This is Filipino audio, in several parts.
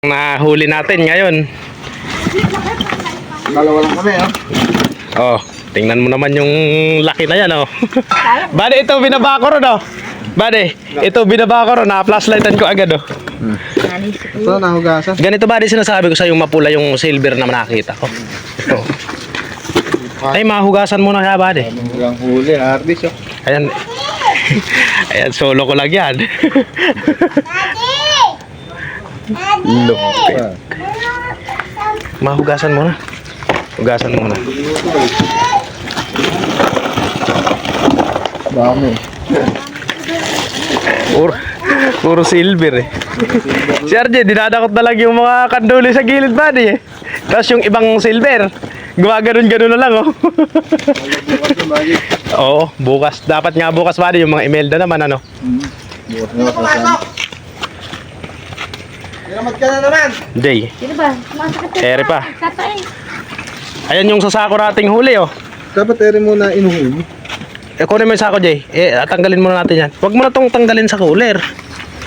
Nahuli natin ngayon. Dalawa lang kami, ha? Oh, tingnan mo naman yung laki na yan, oh. Bade, ito binaba ko ron, oh. Bade, ito binaba ko ron, na-flashlightan ko agad, oh. Ito, nahugasan. Ganito ba sinasabi ko sa yung mapula yung silver na nakita ko. Ito. Ay, mahugasan muna kaya, Bade. Hanggang huli, harvest, oh. Ayan. Ayan, solo ko lang yan. Lupit. Mahugasan muna. Hugasan muna. Dami. Puro, puro silver eh. Si RJ, dinadakot na lang yung mga kanduli sa gilid ba eh. Tapos yung ibang silver, gumaganon-ganon na lang oh. Oo, bukas. Dapat nga bukas ba yung mga Imelda naman ano. Bukas na Salamat ka na naman. Jay, Sino ba? Masakit ka Ere pa. Katayin. ayan yung sasako nating huli oh. Dapat ere muna inuhuli. Eh, kunin mo yung sako, Jay. Eh, tanggalin muna natin yan. Huwag mo na tong tanggalin sa cooler.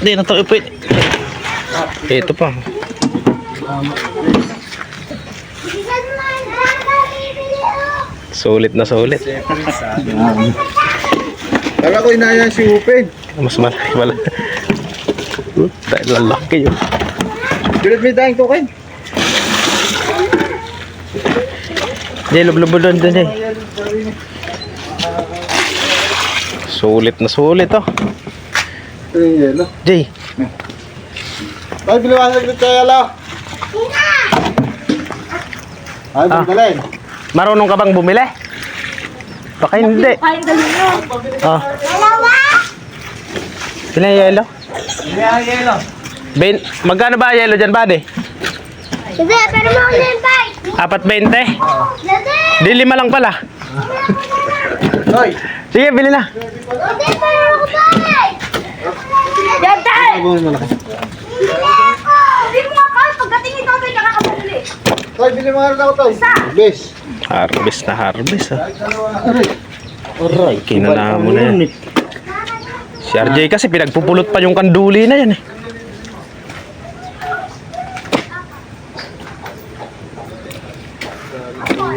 Hindi na to ipit. Eh, ito pa. Sulit na sulit. Kala ko inaya si Upin. Mas malaki pala. Dahil lalaki yun. Bilit may dahing kokain. Jay, lublubo doon doon, Jay. Sulit na sulit, oh. Ito yung yelo. Jay, Bakit biliwasan ko tayo, ala? Ay, Ah. bumbalin. marunong ka bang bumili? Baka hindi. Kain galing nyo. Oh. Sino yung yelo? yelo. Ben, magkano ba yelo dyan, buddy? Sige, pero mo ako yung bike. Apat 20? Dati! Di lima lang pala. Hoy! Sige, bili na. Hindi, pero ako! Ano mo malaki? Hindi ako! Hindi mo nga pagdating ito, may nakakabili. Hoy, bili mo nga rin ako, Toy. Bis. Harvest na harvest, ah. Aray. Aray, kinala mo na yan. Si RJ kasi pinagpupulot pa yung kanduli na yan eh.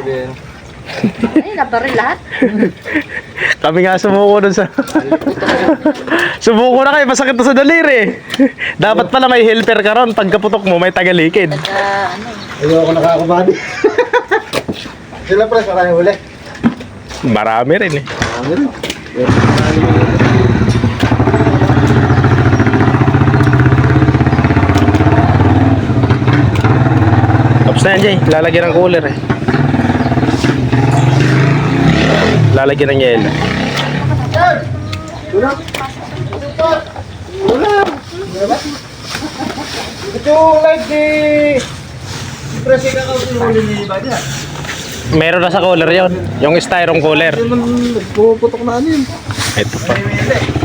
Ay, nabaril lahat. Kami nga sumuko dun sa... sumuko na kayo, masakit na sa daliri. Dapat pala may helper ka ron. Pagkaputok mo, may tagalikid. Ayaw ako nakakabali. Sila pre, marami huli. Marami rin eh. Marami rin. Tapos na yan, Jay. Lalagyan ng cooler eh. Lalagyan ng yelo. Ito light ni... Presi ka kasi huli ni Badya. Meron na sa cooler yon Yung styrofoam cooler. Nagpuputok na ano yun. Ito pa.